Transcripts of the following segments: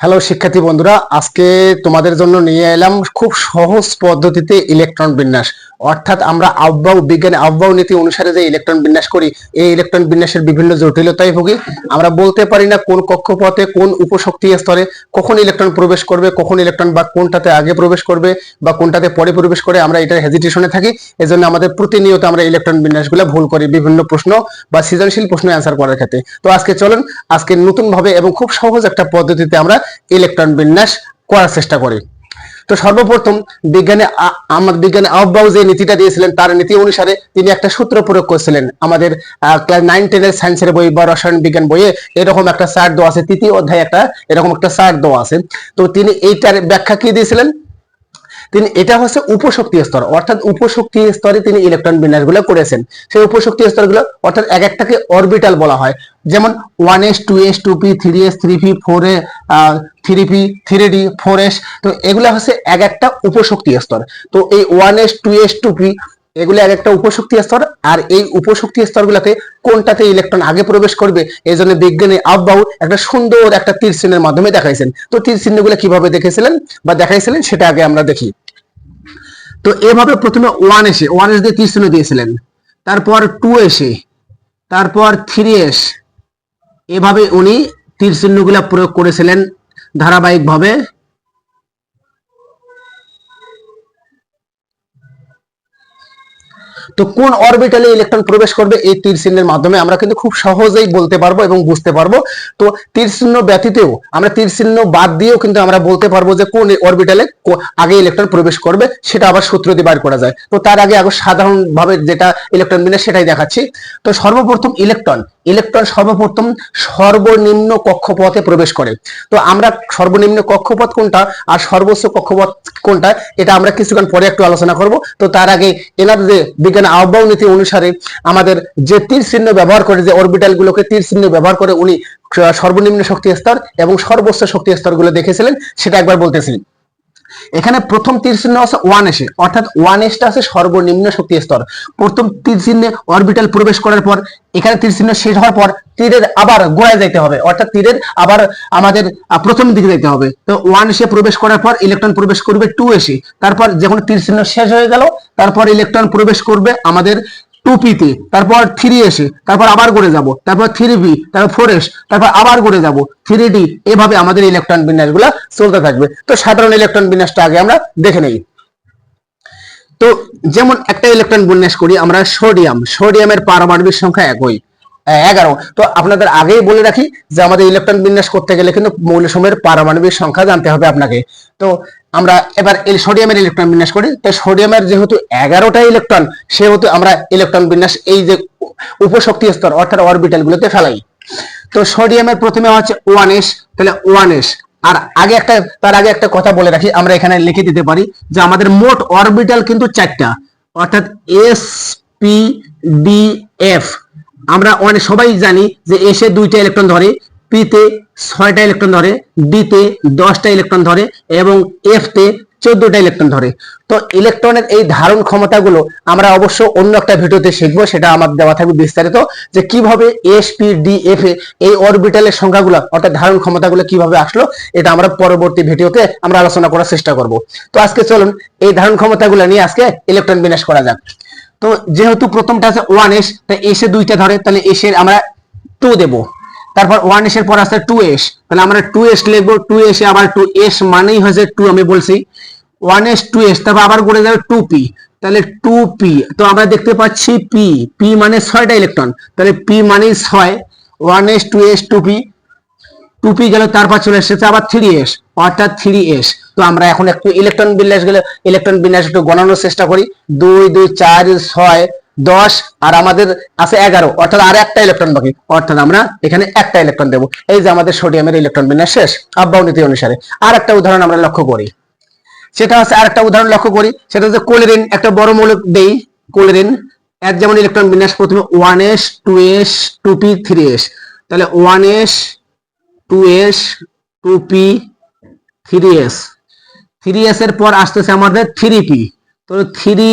Hello শিক্ষার্থী বন্ধুরা, আজকে তোমাদের জন্য নিয়ে এলাম খুব সহজ পদ্ধতিতে ইলেকট্রন বিন্যাস। অর্থাৎ আমরা আবহাওয়া, বিজ্ঞানে, আবহাওয়া নীতি অনুসারে যে ইলেকট্রন বিন্যাস করি, এই ইলেকট্রন বিন্যাসের বিভিন্ন জটিলতায় ভুগি। আমরা বলতে পারি না কোন কক্ষপথে, কোন উপশক্তি স্তরে কখন ইলেকট্রন প্রবেশ করবে, কখন ইলেকট্রন বা কোনটাতে আগে প্রবেশ করবে বা কোনটাতে পরে প্রবেশ করে আমরা এটা হেজিটেশনে থাকি। এজন্য আমাদের প্রতিনিয়ত আমরা ইলেকট্রন বিন্যাসগুলো ভুল করি বিভিন্ন প্রশ্ন বা সৃজনশীল প্রশ্ন অ্যান্সার করার ক্ষেত্রে। তো আজকে চলুন, আজকে নতুন ভাবে এবং খুব সহজ একটা পদ্ধতিতে আমরা ইলেকট্রন বিন্যাস করার চেষ্টা করি। তো সর্বপ্রথম বিজ্ঞানে আমার বিজ্ঞানে আহ্বাউ যে নীতিটা দিয়েছিলেন, তার নীতি অনুসারে তিনি একটা সূত্র প্রয়োগ করেছিলেন। আমাদের ক্লাস নাইন, টেনের সায়েন্সের বই বা রসায়ন বিজ্ঞান বইয়ে এরকম একটা চার্ট দেওয়া আছে, তৃতীয় অধ্যায় একটা এরকম একটা চার্ট দেওয়া আছে। তো তিনি এইটার ব্যাখ্যা কি দিয়েছিলেন? তিনি, এটা হচ্ছে উপশক্তি স্তর। অর্থাৎ উপশক্তি স্তরে তিনি ইলেকট্রন বিন্যাসগুলো করেছেন। সেই উপশক্তি স্তরগুলো, অর্থাৎ এক একটাকে অরবিটাল বলা হয়। যেমন one S two S two P three S three P four এ three P three D four S তো এগুলো হচ্ছে এক একটা উপশক্তি স্তর। তো এই one S two S two P এগুলো এক একটা উপশক্তি স্তর। আর এই উপশক্তি স্তরগুলোতে কোনটাতে ইলেকট্রন আগে প্রবেশ করবে, এই জন্য বিজ্ঞানী আব্বাউ একটা সুন্দর একটা তীর চিহ্নের মাধ্যমে দেখাইছেন। তো তীর চিহ্নগুলো কীভাবে দেখেছিলেন বা দেখাইছিলেন, সেটা আগে আমরা দেখি। তো এভাবে প্রথমে ওয়ান এসে ওয়ান এস দিয়ে তীর চিহ্ন দিয়েছিলেন। তারপর টু এসে, তারপর থ্রি এস। এভাবে উনি তীর চিহ্নগুলো প্রয়োগ করেছিলেন ধারাবাহিকভাবে। তো কোন অরবিটালে ইলেকট্রন প্রবেশ করবে এই তীর চিহ্নের মাধ্যমে আমরা কিন্তু খুব সহজেই বলতে পারব এবং বুঝতে পারব। তো তীর চিহ্ন ব্যতীতেও আমরা তীর চিহ্ন বাদ দিয়েও কিন্তু আমরা বলতে পারব যে কোন অরবিটালে আগে ইলেকট্রন প্রবেশ করবে, সেটা আবার সূত্র দিয়ে বার করা যায়। তো তার আগে আগে সাধারণভাবে যেটা ইলেকট্রন বিন্যাস সেটাই দেখাচ্ছি। তো সর্বপ্রথম ইলেকট্রন ইলেকট্রন সর্বপ্রথম সর্বনিম্ন কক্ষপথে প্রবেশ করে। তো আমরা সর্বনিম্ন কক্ষপথ কোনটা আর সর্বোচ্চ কক্ষপথ কোনটা, এটা আমরা কিছুক্ষণ পরে একটু আলোচনা করব। তো তার আগে এনার যে বিজ্ঞান আহ্বান নীতি অনুসারে আমাদের যে তীর চিহ্ন ব্যবহার করে, যে অরবিটাল গুলোকে তীর চিহ্ন ব্যবহার করে, উনি সর্বনিম্ন শক্তি স্তর এবং সর্বোচ্চ শক্তি স্তরগুলো দেখেছিলেন, সেটা একবার বলতেছি। এখানে প্রথম তীর চিহ্ন আছে ওয়ান এসে, অর্থাৎ ওয়ান এসটা আছে সর্বনিম্ন শক্তি স্তর। প্রথম তীর চিহ্নে অরবিটাল প্রবেশ করার পর, এখানে তীর চিহ্ন শেষ হওয়ার পর তীরের আবার গোড়ায় যাইতে হবে। অর্থাৎ তীরের আবার আমাদের প্রথম দিকে যাইতে হবে। তো ওয়ান এসে প্রবেশ করার পর ইলেকট্রন প্রবেশ করবে টু এসে। তারপর যখন তীর চিহ্ন শেষ হয়ে গেল, তারপর ইলেকট্রন প্রবেশ করবে আমাদের টু তারপর থ্রি এসে, তারপর আবার করে যাব, তারপর থ্রি বি তারপর ফোর এস তারপর আবার করে যাব থ্রি ডি এভাবে আমাদের ইলেকট্রন বিন্যাসগুলো চলতে থাকবে। তো সাধারণ ইলেকট্রন বিন্যাসটা আগে আমরা দেখে নেই। তো যেমন একটা ইলেকট্রন বিন্যাস করি, আমরা সোডিয়াম সোডিয়ামের পারমাণবিক সংখ্যা একই। এগারো। তো আপনাদের আগেই বলে রাখি যে আমাদের ইলেকট্রন বিন্যাস করতে গেলে কিন্তু মৌলসমূহের পারমাণবিক সংখ্যা জানতে হবে আপনাকে। তো আমরা এবার সোডিয়ামের ইলেকট্রন বিন্যাস করি। তো সোডিয়ামের যেহেতু এগারোটা ইলেকট্রন সেহেতু আমরা ইলেকট্রন বিন্যাস এই যে উপশক্তি স্তর, অর্থাৎ অরবিটাল গুলোতে ফেলাই। তো সোডিয়ামের প্রথমে হচ্ছে ওয়ান এস তাহলে ওয়ান এস আর আগে একটা, তার আগে একটা কথা বলে রাখি, আমরা এখানে লিখে দিতে পারি যে আমাদের মোট অরবিটাল কিন্তু চারটা, অর্থাৎ এস পি ডি এফ আমরা অনেক সবাই জানি যে এসে দুইটা ইলেকট্রন ধরে পি তে ছয়টা ইলেকট্রন ধরে ডি তে দশটা ইলেকট্রন ধরে এবং এফ তে চোদ্দটা ইলেকট্রন ধরে। তো ইলেকট্রনের এই ধারণ ক্ষমতাগুলো আমরা অবশ্য অন্য একটা ভিডিওতে শিখব, সেটা আমার দেওয়া থাকবে বিস্তারিত, যে কীভাবে এস, পি, ডি, এফ এ এই অরবিটালের সংখ্যাগুলো, অর্থাৎ ধারণ ক্ষমতাগুলো কীভাবে আসলো, এটা আমরা পরবর্তী ভিডিওতে আমরা আলোচনা করার চেষ্টা করব। তো আজকে চলুন এই ধারণ ক্ষমতাগুলো নিয়ে আজকে ইলেকট্রন বিন্যাস করা যাক। তো যেহেতু প্রথমটা আছে ওয়ান এস তাই এসে দুইটা ধরে, তাহলে এসের আমরা টু দেবো। তারপর ওয়ান এস এর পর আসছে টু এস তাহলে আমরা টু এস লিখব টু এসে আবার টু এস মানেই হয়েছে টু আমি বলছি। ওয়ান এস টু এস তারপর আবার করে যাবে টু পি তাহলে টু পি তো আমরা দেখতে পাচ্ছি পি পি মানে ছয়টা ইলেকট্রন তাহলে পি মানে ছয় one S two S two P two P গেল তারপর চলে এসেছে, আবার থ্রি এস অর্থাৎ থ্রি এস তো আমরা এখন একটু ইলেকট্রন বিন্যাস গেলে ইলেকট্রন বিন্যাস একটু গণানোর চেষ্টা করি। দুই দুই, চার, ছয়, দশ, আর আমাদের আছে এগারো, অর্থাৎ আর একটা ইলেকট্রন বাকি। অর্থাৎ আমরা এখানে একটা ইলেকট্রন দেবো। এই যে আমাদের সোডিয়ামের ইলেকট্রন বিন্যাস শেষ আব্বাউ নীতি অনুসারে। আর একটা উদাহরণ আমরা লক্ষ্য করি। সেটা হচ্ছে আর একটা উদাহরণ লক্ষ্য করি। সেটা হচ্ছে কোলেরিন, একটা বড় মৌলিক দেই, কোলেরিন। এর যেমন ইলেকট্রন বিন্যাস প্রথমে one S two S two P three S তাহলে one S two S, two P, three S. Three S এর পর আসতেছে আমাদের থ্রি তো থ্রি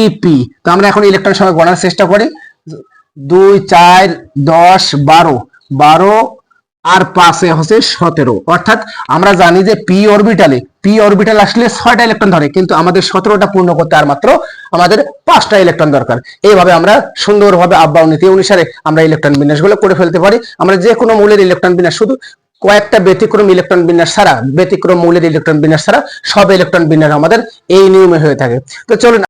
তো আমরা এখন ইলেকট্রন সংখ্যা গণার চেষ্টা করি। দুই, চার, দশ, বারো। বারো আর পাশে হচ্ছে সতেরো। অর্থাৎ আমরা জানি যে পি অরবিটালে, পি অরবিটাল আসলে ছয়টা ইলেকট্রন ধরে, কিন্তু আমাদের সতেরোটা পূর্ণ করতে আর মাত্র আমাদের পাঁচটা ইলেকট্রন দরকার। এইভাবে আমরা সুন্দরভাবে আব্বাউ নীতি অনুসারে আমরা ইলেকট্রন বিন্যাসগুলো করে ফেলতে পারি। আমরা যে কোনো মৌলের ইলেকট্রন বিন্যাস শুধু কয়েকটা ব্যতিক্রম ইলেকট্রন বিন্যাস ছাড়া, ব্যতিক্রম মৌলের ইলেকট্রন বিন্যাস ছাড়া সব ইলেকট্রন বিন্যাস আমাদের এই নিয়মে হয়ে থাকে। তো চলুন